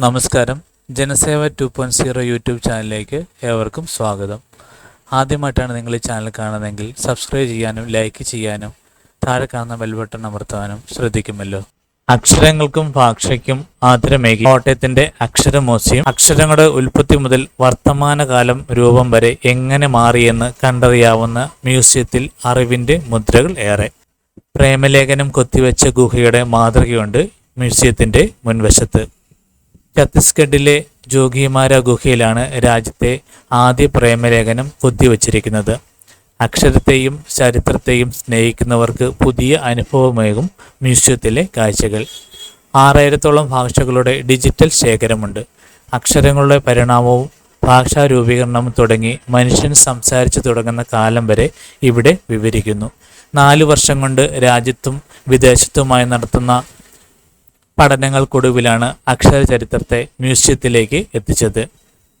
നമസ്കാരം. Janaseva two point zero YouTube ചാനലിലേക്ക് ഏവർക്കും സ്വാഗതം. ആദ്യമായിട്ടാണ് നിങ്ങൾ ഈ ചാനൽ കാണുന്നതെങ്കിൽ സബ്സ്ക്രൈബ് ചെയ്യാനും ലൈക്ക് ചെയ്യാനും താഴെ കാണുന്ന ബെൽബട്ടൺ അമർത്താനും ശ്രദ്ധിക്കുമല്ലോ. അക്ഷരങ്ങൾക്കും ഭാഷയ്ക്കും ആദരമേകി കോട്ടയത്തിന്റെ അക്ഷരമോസ്യം അക്ഷരങ്ങളുടെ ഉൽപ്പത്തി മുതൽ വർത്തമാനകാലം രൂപം വരെ എങ്ങനെ മാറിയെന്ന് കണ്ടറിയാവുന്ന മ്യൂസിയത്തിൽ അറിവിന്റെ മുദ്രകൾ ഏറെ. പ്രേമലേഖനം കൊത്തിവെച്ച ഗുഹയുടെ മാതൃകയുണ്ട് മ്യൂസിയത്തിന്റെ മുൻവശത്ത്. ഛത്തീസ്ഗഡിലെ ജോഗിമാര ഗുഹയിലാണ് രാജ്യത്തെ ആദ്യ പ്രേമലേഖനം കൊത്തിവച്ചിരിക്കുന്നത്. അക്ഷരത്തെയും ചരിത്രത്തെയും സ്നേഹിക്കുന്നവർക്ക് പുതിയ അനുഭവമേകും മ്യൂസിയത്തിലെ കാഴ്ചകൾ. ആറായിരത്തോളം ഭാഷകളുടെ ഡിജിറ്റൽ ശേഖരമുണ്ട്. അക്ഷരങ്ങളുടെ പരിണാമവും ഭാഷാ രൂപീകരണവും തുടങ്ങി മനുഷ്യൻ സംസാരിച്ചു തുടങ്ങുന്ന കാലം വരെ ഇവിടെ വിവരിക്കുന്നു. നാല് വർഷം കൊണ്ട് രാജ്യത്തും വിദേശത്തുമായി നടത്തുന്ന പഠനങ്ങൾക്കൊടുവിലാണ് അക്ഷരചരിത്രത്തെ മ്യൂസിയത്തിലേക്ക് എത്തിച്ചത്.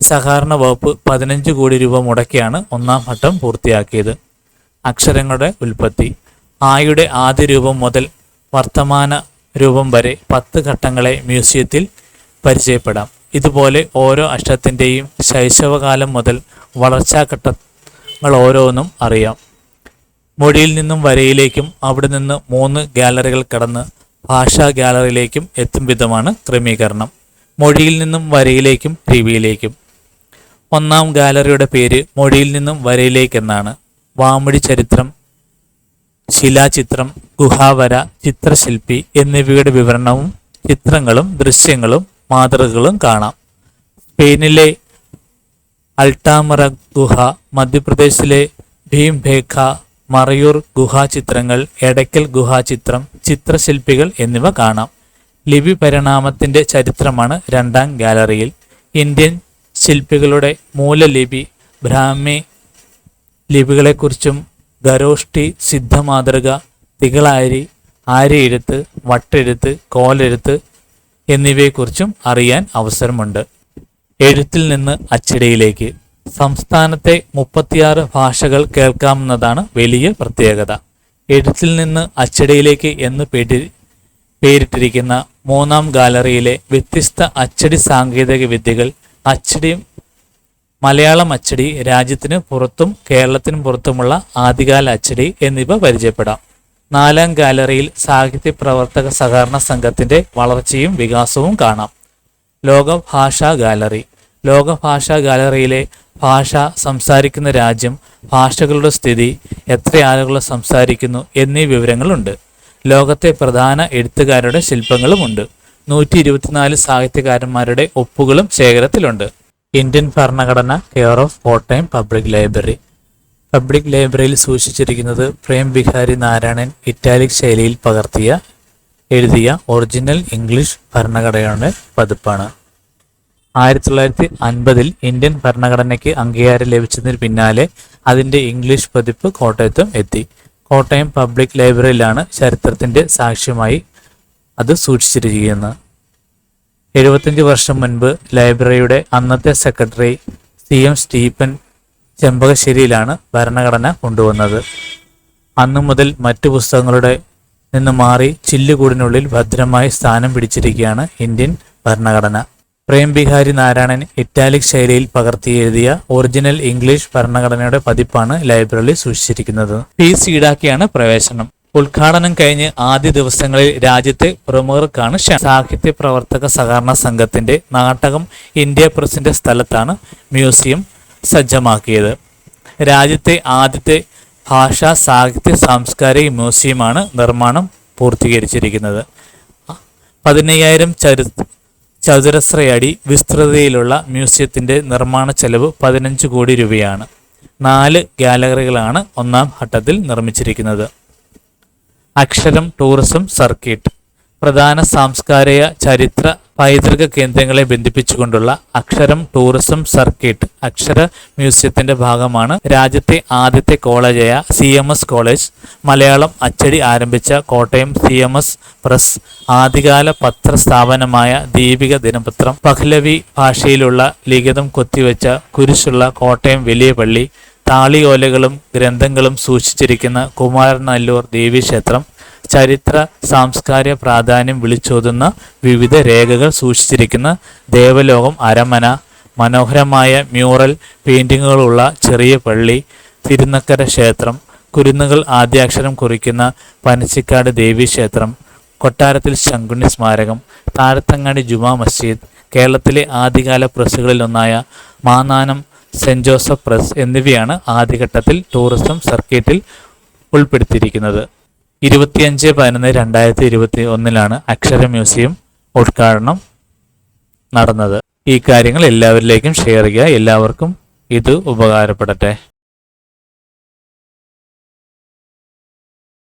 സഹകരണ വകുപ്പ് പതിനഞ്ച് കോടി രൂപ മുടക്കിയാണ് ഒന്നാം ഘട്ടം പൂർത്തിയാക്കിയത്. അക്ഷരങ്ങളുടെ ഉൽപ്പത്തി. ആയുടെ ആദ്യ രൂപം മുതൽ വർത്തമാന രൂപം വരെ പത്ത് ഘട്ടങ്ങളെ മ്യൂസിയത്തിൽ പരിചയപ്പെടാം. ഇതുപോലെ ഓരോ അക്ഷരത്തിന്റെയും ശൈശവകാലം മുതൽ വളർച്ചാഘട്ടങ്ങൾ ഓരോന്നും അറിയാം. മൊഴിയിൽ നിന്നും വരയിലേക്കും അവിടെ നിന്ന് മൂന്ന് ഗാലറികൾ കടന്ന് ഭാഷാ ഗാലറിയിലേക്കും എത്തും വിധമാണ് ക്രമീകരണം. മൊഴിയിൽ നിന്നും വരയിലേക്കും ലിപിയിലേക്കും ഒന്നാം ഗാലറിയുടെ പേര് മൊഴിയിൽ നിന്നും വരയിലേക്കെന്നാണ്. വാമൊഴി ചരിത്രം ശിലാചിത്രം ഗുഹാവര ചിത്രശില്പി എന്നിവയുടെ വിവരണവും ചിത്രങ്ങളും ദൃശ്യങ്ങളും മാതൃകകളും കാണാം. സ്പെയിനിലെ അൾട്ടാമറ ഗുഹ മധ്യപ്രദേശിലെ ഭീംഭേഖ മറയൂർ ഗുഹാചിത്രങ്ങൾ എടയ്ക്കൽ ഗുഹാചിത്രം ചിത്രശില്പികൾ എന്നിവ കാണാം. ലിപി പരിണാമത്തിന്റെ ചരിത്രമാണ് രണ്ടാം ഗാലറിയിൽ. ഇന്ത്യൻ ശില്പികളുടെ മൂലലിപി ബ്രാഹ്മി ലിപികളെക്കുറിച്ചും ഗരോഷ്ടി സിദ്ധമാതൃക തികളാരി ആര്യയെഴുത്ത് വട്ടെഴുത്ത് കോലെഴുത്ത് എന്നിവയെക്കുറിച്ചും അറിയാൻ അവസരമുണ്ട്. എഴുത്തിൽ നിന്ന് അച്ചടിയിലേക്ക്. സംസ്ഥാനത്തെ മുപ്പത്തിയാറ് ഭാഷകൾ കേൾക്കാമെന്നതാണ് വലിയ പ്രത്യേകത. എഴുത്തിൽ നിന്ന് അച്ചടിയിലേക്ക് എന്ന് പേടി പേരിട്ടിരിക്കുന്ന മൂന്നാം ഗാലറിയിലെ വ്യത്യസ്ത അച്ചടി സാങ്കേതിക വിദ്യകൾ അച്ചടി മലയാളം അച്ചടി രാജ്യത്തിന് പുറത്തും കേരളത്തിനും പുറത്തുമുള്ള ആദ്യകാല അച്ചടി എന്നിവ പരിചയപ്പെടാം. നാലാം ഗാലറിയിൽ സാഹിത്യ പ്രവർത്തക സഹകരണ സംഘത്തിന്റെ വളർച്ചയും വികാസവും കാണാം. ലോക ഭാഷാ ഗാലറി. ലോക ഭാഷാ ഗാലറിയിലെ ഭാഷ സംസാരിക്കുന്ന രാജ്യം ഭാഷകളുടെ സ്ഥിതി എത്ര ആളുകൾ സംസാരിക്കുന്നു എന്നീ വിവരങ്ങളുണ്ട്. ലോകത്തെ പ്രധാന എഴുത്തുകാരുടെ ശില്പങ്ങളുമുണ്ട്. നൂറ്റി ഇരുപത്തിനാല് സാഹിത്യകാരന്മാരുടെ ഒപ്പുകളും ശേഖരത്തിലുണ്ട്. ഇന്ത്യൻ ഭരണഘടന care of Kottayam public library. Public ലൈബ്രറിയിൽ സൂക്ഷിച്ചിരിക്കുന്നത് പ്രേം ബിഹാരി നാരായണൻ ഇറ്റാലിക് ശൈലിയിൽ പകർത്തിയ എഴുതിയ ഒറിജിനൽ ഇംഗ്ലീഷ് ഭരണഘടനയുടെ പതിപ്പാണ്. ആയിരത്തി തൊള്ളായിരത്തി അൻപതിൽ ഇന്ത്യൻ ഭരണഘടനയ്ക്ക് അംഗീകാരം ലഭിച്ചതിന് പിന്നാലെ അതിന്റെ ഇംഗ്ലീഷ് പതിപ്പ് കോട്ടയത്തും എത്തി. കോട്ടയം പബ്ലിക് ലൈബ്രറിയിലാണ് ചരിത്രത്തിന്റെ സാക്ഷ്യമായി അത് സൂക്ഷിച്ചിരിക്കുന്നത്. എഴുപത്തഞ്ച് വർഷം മുൻപ് ലൈബ്രറിയുടെ അന്നത്തെ സെക്രട്ടറി സി എം സ്റ്റീഫൻ ചെമ്പകശ്ശേരിയിലാണ് ഭരണഘടന കൊണ്ടുവന്നത്. അന്നു മുതൽ മറ്റു പുസ്തകങ്ങളുടെ നിന്ന് മാറി ചില്ലുകൂടിനുള്ളിൽ ഭദ്രമായി സ്ഥാനം പിടിച്ചിരിക്കുകയാണ് ഇന്ത്യൻ ഭരണഘടന. പ്രേം ബിഹാരി നാരായണൻ ഇറ്റാലിക് ശൈലിയിൽ പകർത്തി എഴുതിയ ഒറിജിനൽ ഇംഗ്ലീഷ് ഭരണഘടനയുടെ പതിപ്പാണ് ലൈബ്രറിയിൽ സൂക്ഷിച്ചിരിക്കുന്നത്. ഫീസ് ഈടാക്കിയാണ് പ്രവേശനം. ഉദ്ഘാടനം കഴിഞ്ഞ് ആദ്യ ദിവസങ്ങളിൽ രാജ്യത്തെ പ്രമുഖർക്കാണ് സാഹിത്യ പ്രവർത്തക സഹകരണ സംഘത്തിന്റെ നാടകം ഇന്ത്യ പ്രസിന്റെ സ്ഥലത്താണ് മ്യൂസിയം സജ്ജമാക്കിയത്. രാജ്യത്തെ ആദ്യത്തെ ഭാഷാ സാഹിത്യ സാംസ്കാരിക മ്യൂസിയമാണ് നിർമ്മാണം പൂർത്തീകരിച്ചിരിക്കുന്നത്. പതിനയ്യായിരം ചരി ചതുരശ്രയടി വിസ്തൃതിയിലുള്ള മ്യൂസിയത്തിന്റെ നിർമ്മാണ ചെലവ് പതിനഞ്ച് കോടി രൂപയാണ്. നാല് ഗാലറികളാണ് ഒന്നാം ഘട്ടത്തിൽ നിർമ്മിച്ചിരിക്കുന്നത്. അക്ഷരം ടൂറിസം സർക്കിട്ട്. പ്രധാന സാംസ്കാരിക ചരിത്ര പൈതൃക കേന്ദ്രങ്ങളെ ബന്ധിപ്പിച്ചുകൊണ്ടുള്ള അക്ഷരം ടൂറിസം സർക്കിട്ട് അക്ഷര മ്യൂസിയത്തിന്റെ ഭാഗമാണ് രാജ്യത്തെ ആദ്യത്തെ കോളേജായ C M S college. Malayalam അച്ചടി ആരംഭിച്ച Kottayam C M S press ആദ്യകാല പത്രസ്ഥാപനമായ ദീപിക ദിനപത്രം. പഹ്ലവി ഭാഷയിലുള്ള ലിഖിതം കൊത്തിവെച്ച കുരിശുള്ള കോട്ടയം വലിയ പള്ളി താളിയോലകളും ഗ്രന്ഥങ്ങളും സൂക്ഷിച്ചിരിക്കുന്ന കുമാരനല്ലൂർ ദേവീക്ഷേത്രം ചരിത്ര സാംസ്കാരിക പ്രാധാന്യം വിളിച്ചോതുന്ന വിവിധ രേഖകൾ സൂക്ഷിച്ചിരിക്കുന്ന ദേവലോകം അരമന മനോഹരമായ മ്യൂറൽ പെയിന്റിങ്ങുകളുള്ള ചെറിയ പള്ളി തിരുനക്കര ക്ഷേത്രം കുരുന്നുകൾ ആദ്യാക്ഷരം കുറിക്കുന്ന പനച്ചിക്കാട് ദേവീക്ഷേത്രം കൊട്ടാരത്തിൽ ശങ്കുണ്ണി സ്മാരകം താരത്തങ്ങാടി ജുമാ മസ്ജിദ് കേരളത്തിലെ ആദ്യകാല പ്രസ്സുകളിലൊന്നായ മാനാനം സെന്റ് ജോസഫ് പ്രസ് എന്നിവയാണ് ആദ്യഘട്ടത്തിൽ ടൂറിസം സർക്യൂട്ടിൽ ഉൾപ്പെടുത്തിയിരിക്കുന്നത്. ഇരുപത്തിയഞ്ച് പതിനൊന്ന് രണ്ടായിരത്തി ഇരുപത്തി ഒന്നിലാണ് അക്ഷര മ്യൂസിയം ഉദ്ഘാടനം നടന്നത്. ഈ കാര്യങ്ങൾ എല്ലാവരിലേക്കും ഷെയർ ചെയ്യുക. എല്ലാവർക്കും ഇത് ഉപകാരപ്പെടട്ടെ.